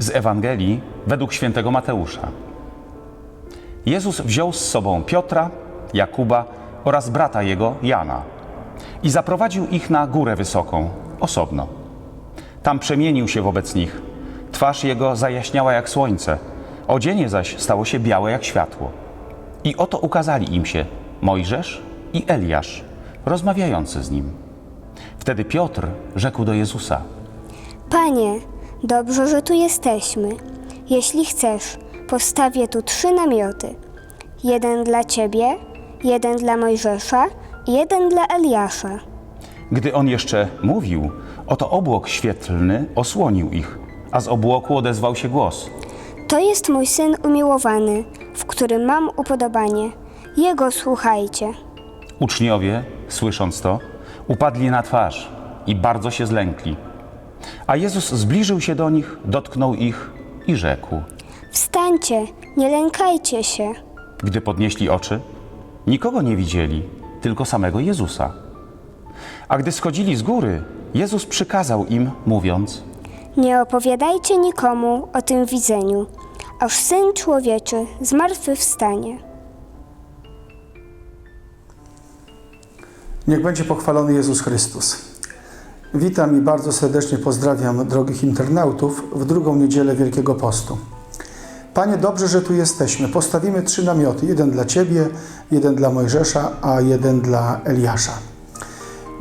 Z Ewangelii według świętego Mateusza. Jezus wziął z sobą Piotra, Jakuba oraz brata jego Jana i zaprowadził ich na górę wysoką, osobno. Tam przemienił się wobec nich. Twarz jego zajaśniała jak słońce, odzienie zaś stało się białe jak światło. I oto ukazali im się Mojżesz i Eliasz, rozmawiający z nim. Wtedy Piotr rzekł do Jezusa: Panie, dobrze, że tu jesteśmy. Jeśli chcesz, postawię tu trzy namioty. Jeden dla Ciebie, jeden dla Mojżesza i jeden dla Eliasza. Gdy on jeszcze mówił, oto obłok świetlny osłonił ich, a z obłoku odezwał się głos. To jest mój syn umiłowany, w którym mam upodobanie. Jego słuchajcie. Uczniowie, słysząc to, upadli na twarz i bardzo się zlękli. A Jezus zbliżył się do nich, dotknął ich i rzekł. Wstańcie, nie lękajcie się. Gdy podnieśli oczy, nikogo nie widzieli, tylko samego Jezusa. A gdy schodzili z góry, Jezus przykazał im, mówiąc: Nie opowiadajcie nikomu o tym widzeniu, aż syn człowieczy zmartwychwstanie. Niech będzie pochwalony Jezus Chrystus. Witam i bardzo serdecznie pozdrawiam drogich internautów w drugą niedzielę Wielkiego Postu. Panie, dobrze, że tu jesteśmy. Postawimy trzy namioty: jeden dla Ciebie, jeden dla Mojżesza, a jeden dla Eliasza.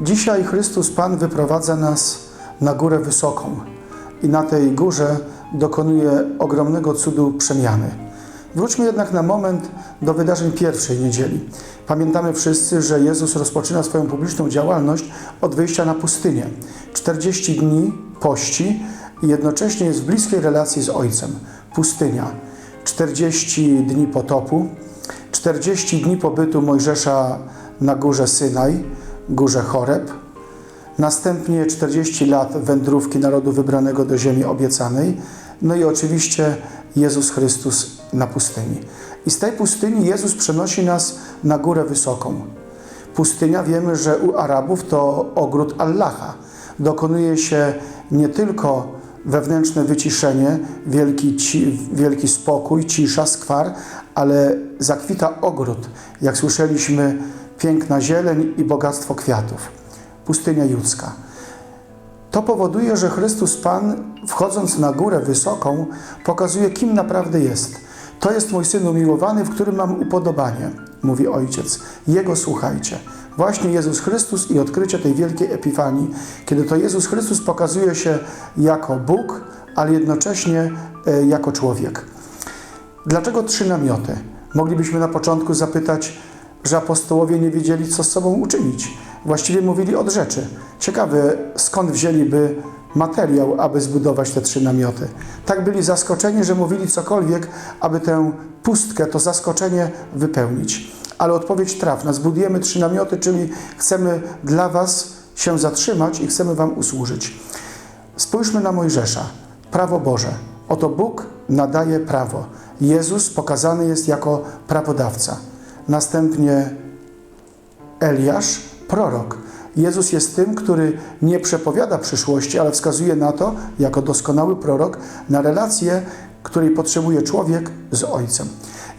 Dzisiaj Chrystus Pan wyprowadza nas na górę wysoką i na tej górze dokonuje ogromnego cudu przemiany. Wróćmy jednak na moment do wydarzeń pierwszej niedzieli. Pamiętamy wszyscy, że Jezus rozpoczyna swoją publiczną działalność od wyjścia na pustynię. 40 dni pości i jednocześnie jest w bliskiej relacji z Ojcem. Pustynia. 40 dni potopu, 40 dni pobytu Mojżesza na górze Synaj, górze Choreb, Następnie 40 lat wędrówki narodu wybranego do ziemi obiecanej. No i oczywiście Jezus Chrystus na pustyni. I z tej pustyni Jezus przenosi nas na górę wysoką. Pustynia wiemy, że u Arabów to ogród Allaha. Dokonuje się nie tylko wewnętrzne wyciszenie, wielki, ci, wielki spokój, cisza, skwar, ale zakwita ogród. Jak słyszeliśmy, piękna zieleń i bogactwo kwiatów pustynia judzka. To powoduje, że Chrystus Pan, wchodząc na górę wysoką, pokazuje, kim naprawdę jest. To jest mój syn umiłowany, w którym mam upodobanie, mówi ojciec. Jego słuchajcie. Właśnie Jezus Chrystus i odkrycie tej wielkiej epifanii, kiedy to Jezus Chrystus pokazuje się jako Bóg, ale jednocześnie e, jako człowiek. Dlaczego trzy namioty? Moglibyśmy na początku zapytać, że apostołowie nie wiedzieli, co z sobą uczynić. Właściwie mówili od rzeczy. Ciekawe, skąd wzięliby materiał, aby zbudować te trzy namioty. Tak byli zaskoczeni, że mówili cokolwiek, aby tę pustkę, to zaskoczenie wypełnić. Ale odpowiedź trafna. Zbudujemy trzy namioty, czyli chcemy dla Was się zatrzymać i chcemy Wam usłużyć. Spójrzmy na Mojżesza. Prawo Boże. Oto Bóg nadaje prawo. Jezus pokazany jest jako prawodawca. Następnie Eliasz, prorok. Jezus jest tym, który nie przepowiada przyszłości, ale wskazuje na to, jako doskonały prorok, na relację, której potrzebuje człowiek z Ojcem.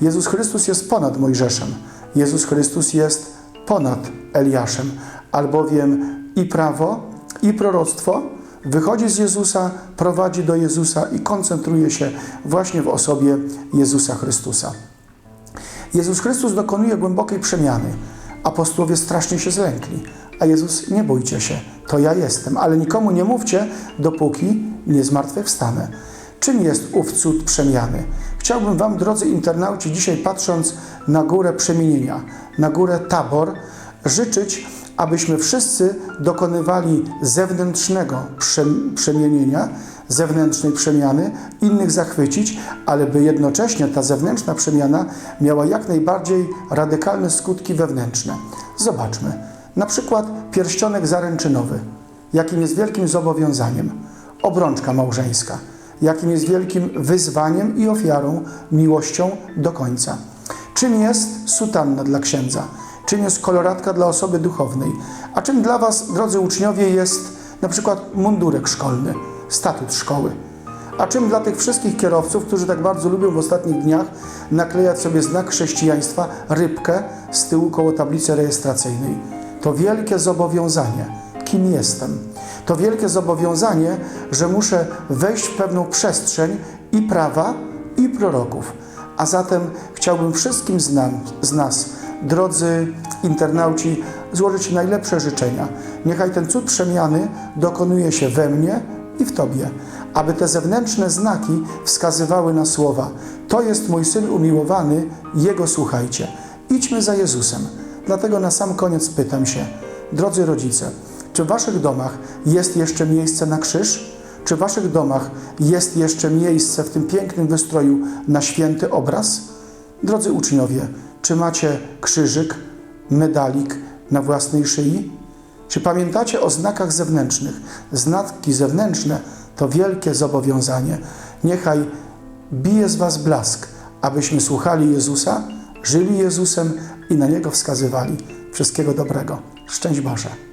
Jezus Chrystus jest ponad Mojżeszem. Jezus Chrystus jest ponad Eliaszem, albowiem i prawo, i proroctwo wychodzi z Jezusa, prowadzi do Jezusa i koncentruje się właśnie w osobie Jezusa Chrystusa. Jezus Chrystus dokonuje głębokiej przemiany. Apostołowie strasznie się zlękli, a Jezus, nie bójcie się, to ja jestem, ale nikomu nie mówcie, dopóki nie zmartwychwstanę. Czym jest ów cud przemiany? Chciałbym Wam, drodzy internauci, dzisiaj patrząc na górę przemienienia, na górę tabor, życzyć, abyśmy wszyscy dokonywali zewnętrznego przemienienia, zewnętrznej przemiany, innych zachwycić, ale by jednocześnie ta zewnętrzna przemiana miała jak najbardziej radykalne skutki wewnętrzne. Zobaczmy. Na przykład pierścionek zaręczynowy, jakim jest wielkim zobowiązaniem, obrączka małżeńska, jakim jest wielkim wyzwaniem i ofiarą, miłością do końca. Czym jest sutanna dla księdza? Czym jest koloratka dla osoby duchownej? A czym dla Was, drodzy uczniowie, jest na przykład mundurek szkolny? statut szkoły. A czym dla tych wszystkich kierowców, którzy tak bardzo lubią w ostatnich dniach naklejać sobie znak chrześcijaństwa, rybkę z tyłu koło tablicy rejestracyjnej? To wielkie zobowiązanie. Kim jestem? To wielkie zobowiązanie, że muszę wejść w pewną przestrzeń i prawa, i proroków. A zatem chciałbym wszystkim z, nam, z nas, drodzy internauci, złożyć najlepsze życzenia. Niechaj ten cud przemiany dokonuje się we mnie i w Tobie, aby te zewnętrzne znaki wskazywały na słowa: To jest mój syn umiłowany, jego słuchajcie. Idźmy za Jezusem. Dlatego na sam koniec pytam się, drodzy rodzice, czy w Waszych domach jest jeszcze miejsce na krzyż? Czy w Waszych domach jest jeszcze miejsce w tym pięknym wystroju na święty obraz? Drodzy uczniowie, czy macie krzyżyk, medalik na własnej szyi? Czy pamiętacie o znakach zewnętrznych? Znaki zewnętrzne to wielkie zobowiązanie. Niechaj bije z Was blask, abyśmy słuchali Jezusa, żyli Jezusem i na Niego wskazywali. Wszystkiego dobrego. Szczęść Boże.